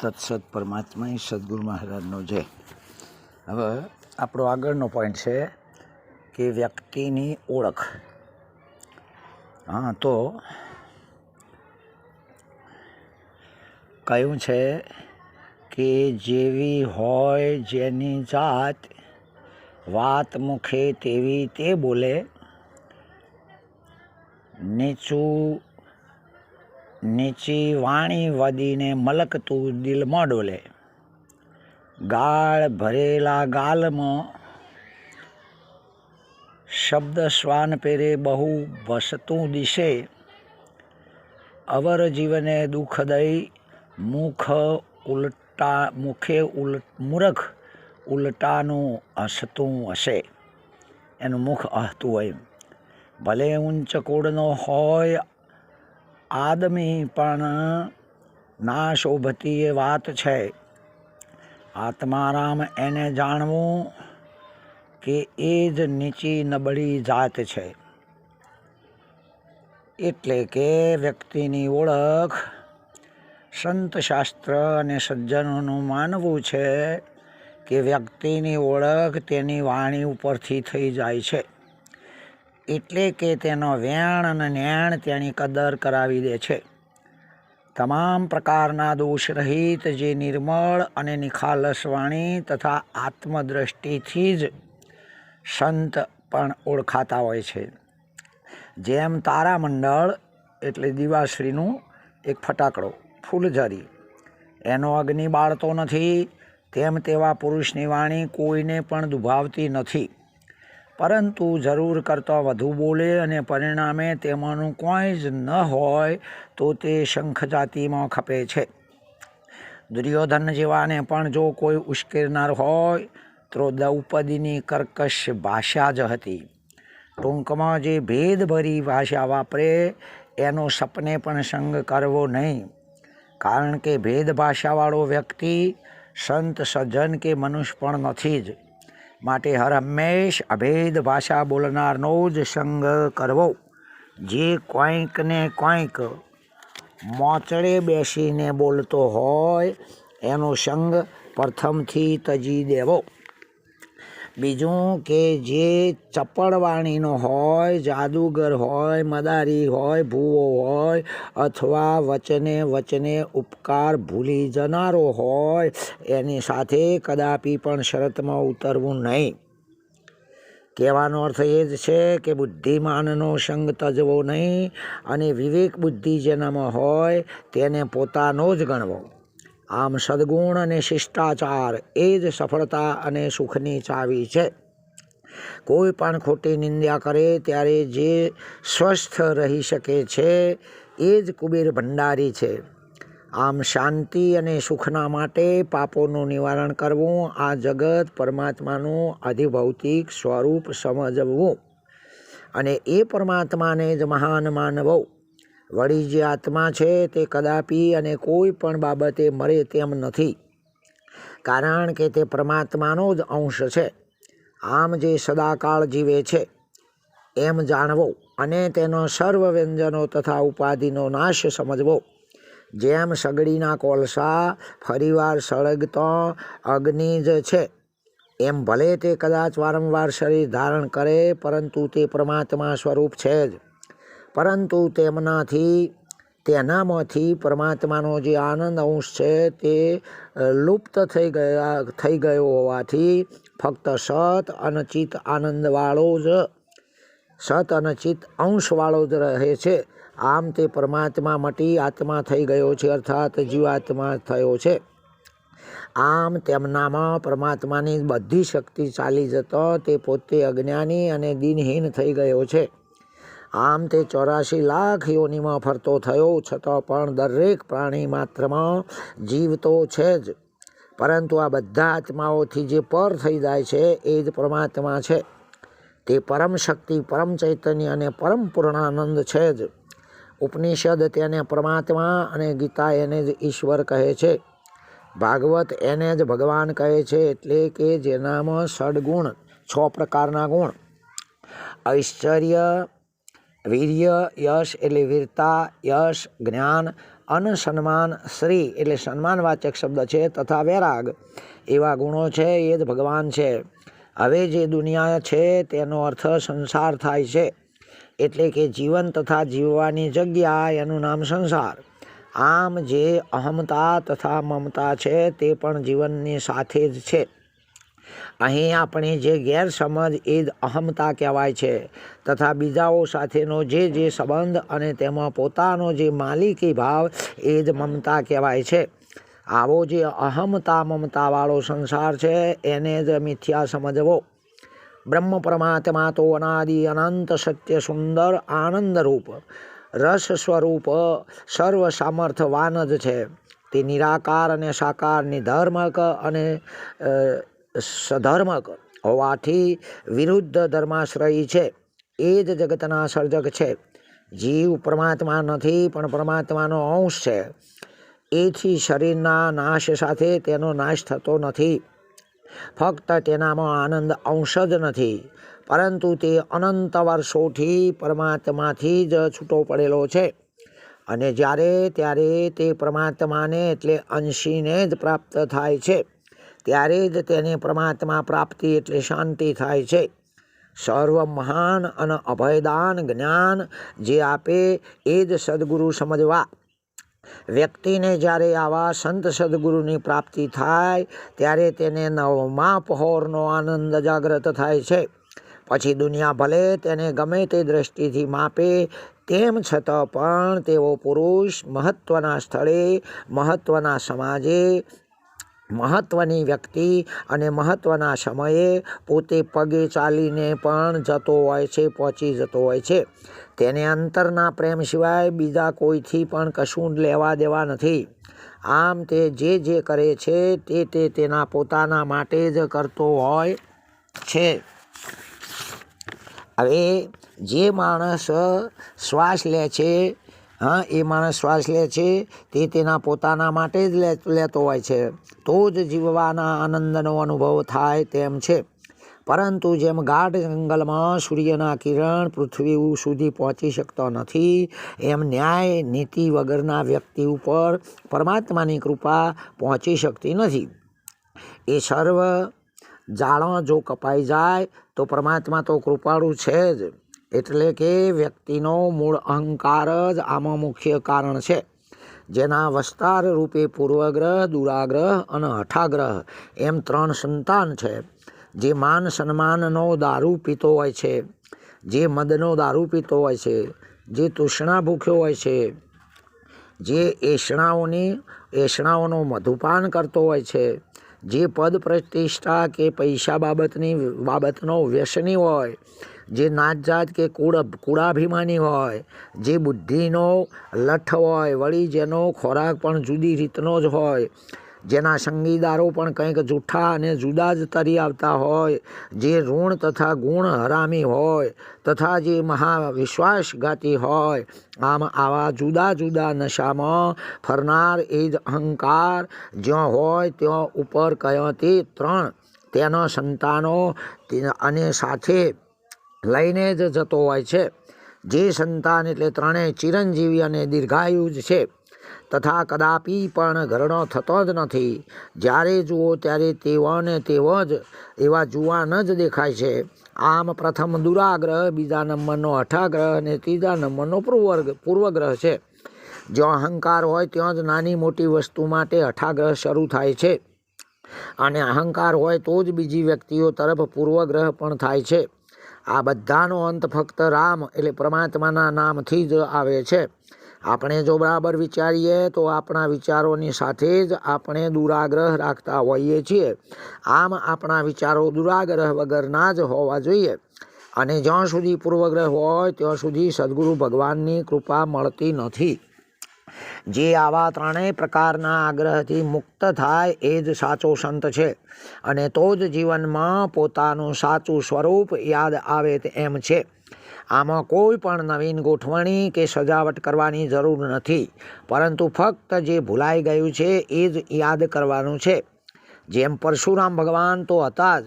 તત્સત પરમાત્મા સદગુરુ મહારાજનો જય. હવે આપણો આગળનો પોઈન્ટ છે કે વ્યક્તિની ઓળખ. હા, તો કહ્યું છે કે જેવી હોય જેની જાત વાત મુખે તેવી તે બોલે. નીચું નીચી વાણી વદીને મલકતું દિલમાં ડોલે ગાળ ભરેલા ગાલમાં શબ્દ શ્વાન પેરે બહુ વસતું દિશે. અવર જીવને દુઃખ દઈ મુખ ઉલટા, મુખે ઉલ, મૂરખ ઉલટાનું હસતું હશે. એનું મુખ હસતું હોય ભલે ઊંચ કુળનો હોય આદમી પણ ના શોભતી એ વાત છે. આત્મારામ એને જાણવું કે એ જ નીચી નબળી જાત છે. એટલે કે વ્યક્તિની ઓળખ સંત શાસ્ત્ર અને સજ્જનોનું માનવું છે કે વ્યક્તિની ઓળખ તેની વાણી ઉપરથી થઈ જાય છે. એટલે કે તેનો વેણ અને નેણ તેની કદર કરાવી દે છે. તમામ પ્રકારના દોષ રહિત જે નિર્મળ અને નિખાલસ વાણી તથા આત્મદ્રષ્ટિથી જ સંત પણ ઓળખાતા હોય છે. જેમ તારામંડળ એટલે દિવાશ્રીનું એક ફટાકડો, ફૂલઝરી. એનો અગ્નિ બાળતો નથી, તેમ તેવા પુરુષની વાણી કોઈને પણ દુભાવતી નથી. પરંતુ જરૂર કરતાં વધુ બોલે અને પરિણામે તેમાંનું કોઈ જ ન હોય તો તે શંખ જાતિમાં ખપે છે. દુર્યોધન જેવાને પણ જો કોઈ ઉશ્કેરનાર હોય તો દ્રૌપદીની કર્કશ ભાષા જ હતી. ટૂંકમાં જે ભેદભરી ભાષા વાપરે એનો સપને પણ સંગ કરવો નહીં. કારણ કે ભેદ ભાષાવાળો વ્યક્તિ સંત સજ્જન કે મનુષ્ય પણ નથી જ. માટે હર હંમેશ અભેદ ભાષા બોલનારનો જ સંગ કરવો. જે કોઈક ને કોઈક મોચડે બેસીને બોલતો હોય, એનો સંગ પ્રથમથી તજી દેવો. બીજું કે જે ચપળવાણીનો હોય, જાદુગર હોય, મદારી હોય, ભૂવો હોય, અથવા વચને વચને ઉપકાર ભૂલી જનારો હોય, એની સાથે કદાપી પણ શરતમાં ઉતરવું નહીં. કહેવાનો અર્થ એ જ છે કે બુદ્ધિમાનનો સંગ તજવો નહીં અને વિવેક બુદ્ધિ જેનામાં હોય તેને પોતાનો જ ગણવો. આમ સદગુણ અને શિષ્ટાચાર એ જ સફળતા અને સુખની ચાવી છે. કોઈ પણ ખોટી નિંદ્યા કરે ત્યારે જે સ્વસ્થ રહી શકે છે, એ જ કુબેર ભંડારી છે. આમ શાંતિ અને સુખના માટે પાપોનું નિવારણ કરવું, આ જગત પરમાત્માનું અધિભૌતિક સ્વરૂપ સમજવું અને એ પરમાત્માને જ મહાન માનવો. વળી જે આત્મા છે તે કદાપી અને કોઈ પણ બાબતે મરે તેમ નથી. કારણ કે તે પરમાત્માનો જ અંશ છે. આમ જે સદાકાળ જીવે છે, એમ જાણવો અને તેનો સર્વ વ્યંજનો તથા ઉપાધિનો નાશ સમજવો. જેમ સગડીના કોલસા ફરીવાર સળગતો અગ્નિ જ છે, એમ ભલે તે કદાચ વારંવાર શરીર ધારણ કરે, પરંતુ તે પરમાત્મા સ્વરૂપ છે જ. પરંતુ તેમનાથી તેનામાંથી પરમાત્માનો જે આનંદ અંશ છે તે લુપ્ત થઈ ગયા, થઈ ગયો હોવાથી ફક્ત સત અને ચિત્ત આનંદવાળો જ, સત અને ચિત્ત અંશવાળો જ રહે છે. આમ તે પરમાત્મા મટી આત્મા થઈ ગયો છે, અર્થાત જીવાત્મા થયો છે. આમ તેમનામાં પરમાત્માની બધી શક્તિ ચાલી જતો તે પોતે અજ્ઞાની અને દિનહીન થઈ ગયો છે. આમ તે ચોરાશી લાખ યોનિમાં ફરતો થયો, છતાં પણ દરેક પ્રાણી માત્રમાં જીવતો છે જ. પરંતુ આ બધા આત્માઓથી જે પર થઈ જાય છે, એ જ પરમાત્મા છે. તે પરમ શક્તિ, પરમ ચૈતન્ય અને પરમ પૂર્ણાનંદ છે જ. ઉપનિષદ તેને પરમાત્મા અને ગીતા એને જ ઈશ્વર કહે છે. ભાગવત એને જ ભગવાન કહે છે, એટલે કે જેનામાં ષડગુણ, છ પ્રકારના ગુણ. ઐશ્વર્ય વીર્ય, યશ એટલે વીરતા, યશ, જ્ઞાન અનસન્માન શ્રી એટલે સન્માનવાચક શબ્દ છે તથા વૈરાગ. એવા ગુણો છે એ જ ભગવાન છે. હવે જે દુનિયા છે તેનો અર્થ સંસાર થાય છે. એટલે કે જીવન તથા જીવવાની જગ્યા એનું નામ સંસાર. આમ જે અહમતા તથા મમતા છે તે પણ જીવનની સાથે જ છે. અહીં આપણી જે ગેરસમજ એ અહમતા કહેવાય છે તથા બીજાઓ સાથેનો જે જે સંબંધ અને તેમાં પોતાનો જે માલિકી ભાવ એ જ મમતા કહેવાય છે. આવો જે અહમતા મમતાવાળો સંસાર છે એને જ મિથ્યા સમજવો. બ્રહ્મ પરમાત્મા તો અનાદિ અનંત સત્ય સુંદર આનંદરૂપ, રસ સ્વરૂપ, સર્વ સામર્થવાન જ છે. તે નિરાકાર અને સાકાર, નિધર્મક અને સધર્મક. હોવાથી વિરુદ્ધ ધર્માશ્રયી છે. એ જ જગતના સર્જક છે. જીવ પરમાત્મા નથી, પણ પરમાત્માનો અંશ છે. એથી શરીરના નાશ સાથે તેનો નાશ થતો નથી. ફક્ત તેનામાં આનંદ અંશ જ નથી, પરંતુ તે અનંત વર્ષોથી પરમાત્માથી જ છૂટો પડેલો છે. અને જ્યારે, ત્યારે તે પરમાત્માને, એટલે અંશીને જ પ્રાપ્ત થાય છે. ત્યારે જ તેને પરમાત્મા પ્રાપ્તિ એટલે શાંતિ થાય છે. સર્વ મહાન અને અભયદાન જ્ઞાન જે આપે એ જ સદગુરુ સમજવા. વ્યક્તિને જ્યારે આવા સંત સદગુરુની પ્રાપ્તિ થાય, ત્યારે તેને નવમા પહોરનો આનંદ જાગ્રત થાય છે. પછી દુનિયા ભલે તેને ગમે તે દ્રષ્ટિથી માપે, તેમ છતાં પણ તેઓ પુરુષ મહત્ત્વના સ્થળે મહત્ત્વના સમાજે મહત્ત્વની વ્યક્તિ અને મહત્ત્વના સમયે પોતે પગે ચાલીને પણ જતો હોય છે, પહોંચી જતો હોય છે. તેને અંતરના પ્રેમ સિવાય બીજા કોઈથી પણ કશું લેવા દેવા નથી. આમ તે જે જે કરે છે, તે તે તેના પોતાના માટે જ કરતો હોય છે. હવે જે માણસ શ્વાસ લે છે હા, એ માણસ શ્વાસ લે છે, તે તેના પોતાના માટે જ લેતો હોય છે. તો જ જીવવાના આનંદનો અનુભવ થાય તેમ છે. પરંતુ જેમ ગાઢ જંગલમાં સૂર્યના કિરણ પૃથ્વી સુધી પહોંચી શકતો નથી, એમ ન્યાય, નીતિ વગરના વ્યક્તિ ઉપર પરમાત્માની કૃપા પહોંચી શકતી નથી. એ સર્વ જાળો જો કપાઈ જાય, તો પરમાત્મા તો કૃપાળુ છે જ. એટલે કે વ્યક્તિનો મૂળ અહંકાર જ આમાં મુખ્ય કારણ છે. જેના વસ્તાર રૂપે પૂર્વગ્રહ, દુરાગ્રહ અને હઠાગ્રહ એમ ત્રણ સંતાન છે. જે માન સન્માનનો દારૂ પીતો હોય છે. જે મદનો દારૂ પીતો હોય છે. જે તૃષ્ણા ભૂખ્યો હોય છે. જે એષણાઓની એષણાઓનો મધુપાન કરતો હોય છે. જે પદ પ્રતિષ્ઠા કે પૈસા બાબતની બાબતનો વ્યસની હોય, જે નાત જાત કે કુળ કુળાભિમાની હોય, જે બુદ્ધિનો લઠ હોય, વળી જેનો ખોરાક પણ જુદી રીતનો જ હોય જેના સંગીદારો પણ કંઈક જૂઠા અને જુદા જ તરી આવતા હોય, જે ઋણ તથા ગુણ હરામી હોય, તથા જે મહાવિશ્વાસઘાતી હોય, આમ આવા જુદા જુદા નશામાં ફરનાર એ જ અહંકાર જ્યાં હોય ત્યાં ઉપર કયો તે ત્રણ તેના સંતાનો અને સાથે લઈને જ જતો હોય છે. જે સંતાન એટલે ત્રણેય ચિરંજીવી અને દીર્ઘાયુ જ છે. તથા કદાપી પણ ઘરડો થતો જ નથી. જ્યારે જુઓ ત્યારે તેવો ને તેવો જ એવા જુવાન જ દેખાય છે. આમ પ્રથમ દુરાગ્રહ, બીજા નંબરનો અઠાગ્રહ અને ત્રીજા નંબરનો પૂર્વગ્રહ પૂર્વગ્રહ છે. જ્યાં અહંકાર હોય ત્યાં જ નાની મોટી વસ્તુ માટે અઠાગ્રહ શરૂ થાય છે. અને અહંકાર હોય તો જ બીજી વ્યક્તિઓ તરફ પૂર્વગ્રહ પણ થાય છે. આ બધાનો અંત ફક્ત રામ એટલે પરમાત્માના નામથી જ આવે છે. આપણે જો બરાબર વિચારીએ તો આપણા વિચારોની સાથે જ આપણે દુરાગ્રહ રાખતા હોઈએ છીએ. આમ આપણા વિચારો દુરાગ્રહ વગરના જ હોવા જોઈએ. અને જ્યાં સુધી પૂર્વગ્રહ હોય, ત્યાં સુધી સદગુરુ ભગવાનની કૃપા મળતી નથી. જે આવા ત્રણેય પ્રકારના આગ્રહથી મુક્ત થાય એ જ સાચો સંત છે. અને તો જ જીવનમાં પોતાનું સાચું સ્વરૂપ યાદ આવે એમ છે. આમાં કોઈ પણ નવીન ગોઠવણી કે સજાવટ કરવાની જરૂર નથી. પરંતુ ફક્ત જે ભૂલાઈ ગયું છે, એ જ યાદ કરવાનું છે. જેમ પરશુરામ ભગવાન તો હતા જ,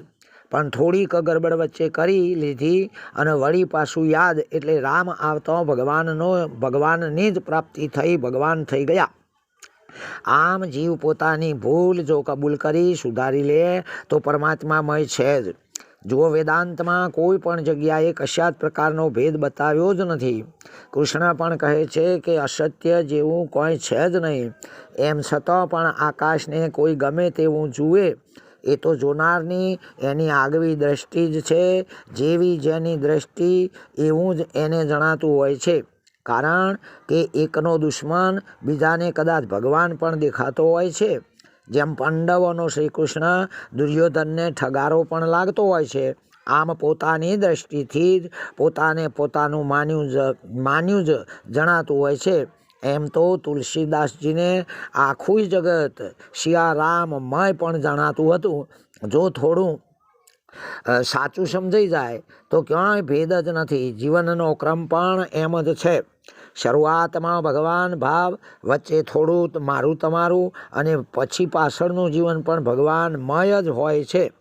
પણ થોડીક ગરબડ વચ્ચે કરી લીધી અને વળી પાછું યાદ એટલે રામ આવતો ભગવાનનો, ભગવાનની જ પ્રાપ્તિ થઈ, ભગવાન થઈ ગયા. આમ જીવ પોતાની ભૂલ જો કબૂલ કરી, સુધારી લે, તો પરમાત્મામય છે જ. જુઓ વેદાંતમાં કોઈ પણ જગ્યાએ કશાત પ્રકારનો ભેદ બતાવ્યો જ નથી. કૃષ્ણ પણ કહે છે કે અસત્ય જેવું કોઈ છે જ નહીં. એમ છતાં પણ આકાશને કોઈ ગમે તેવું જુએ. એ તો જોનારની એની આગવી દ્રષ્ટિ જ છે. જેવી જેની દ્રષ્ટિ, એવું જ એને જણાતું હોય છે. કારણ કે એકનો દુશ્મન બીજાને કદાચ ભગવાન પણ દેખાતો હોય છે. જેમ પાંડવોનો શ્રી કૃષ્ણ દુર્યોધનને ઠગારો પણ લાગતો હોય છે, આમ પોતાની દ્રષ્ટિથી જ પોતાને પોતાનું માન્યું જ માન્યું જ જણાતું હોય છે. એમ તો તુલસીદાસજીને આખું જગત શિયારામમય પણ જણાતું હતું. જો થોડું સાચું સમજાઈ જાય તો ક્યાંય ભેદ જ નથી. જીવનનો ક્રમ પણ એમ જ છે. શરૂઆતમાં ભગવાન ભાવ વચ્ચે થોડું મારું તમારું અને પછી પાછળનું જીવન પણ ભગવાનમય જ હોય છે.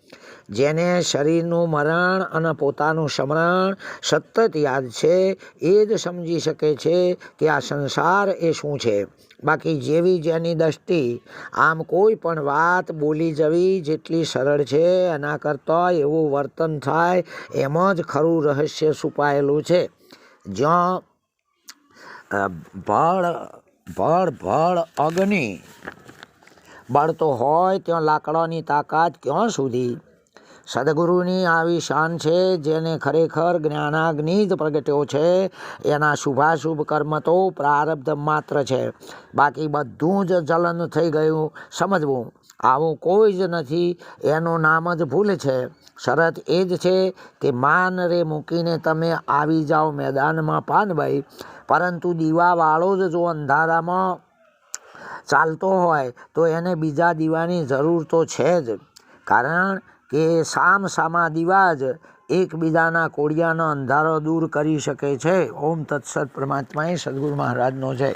જેને શરીરનું મરણ અને પોતાનું સ્મરણ સતત યાદ છે, એ જ સમજી શકે છે કે આ સંસાર એ શું છે. બાકી જેવી જેની દ્રષ્ટિ, આમ કોઈ પણ વાત બોલી જવી જેટલી સરળ છે, એના કરતાં એવું વર્તન થાય એમાં જ ખરું રહસ્ય છુપાયેલું છે. જ્યાં ભળ ભળ ભળ અગ્નિ. બળતો હોય ત્યાં લાકડાની તાકાત ક્યાં સુધી? સદગુરુની આવી શાન છે, જેને ખરેખર જ્ઞાનાગ્નિ જ પ્રગટ્યો છે, એના શુભાશુભ કર્મ તો પ્રારબ્ધ માત્ર છે. બાકી બધું જ જલન થઈ ગયું સમજવું. આવું કોઈ જ નથી, એનું નામ જ ભૂલ છે. શરત એ જ છે કે માન રે મૂકીને તમે આવી જાઓ મેદાનમાં પાનભાઈ. પરંતુ દીવાવાળો જ જો અંધારામાં ચાલતો હોય, તો એને બીજા દીવાની જરૂર તો છે જ. કારણ કે સામ સામા દીવા જ એકબીજાના કોડિયાનો અંધારો દૂર કરી શકે છે. ઓમ તત્સત પરમાત્માએ સદગુરુ મહારાજનો જય.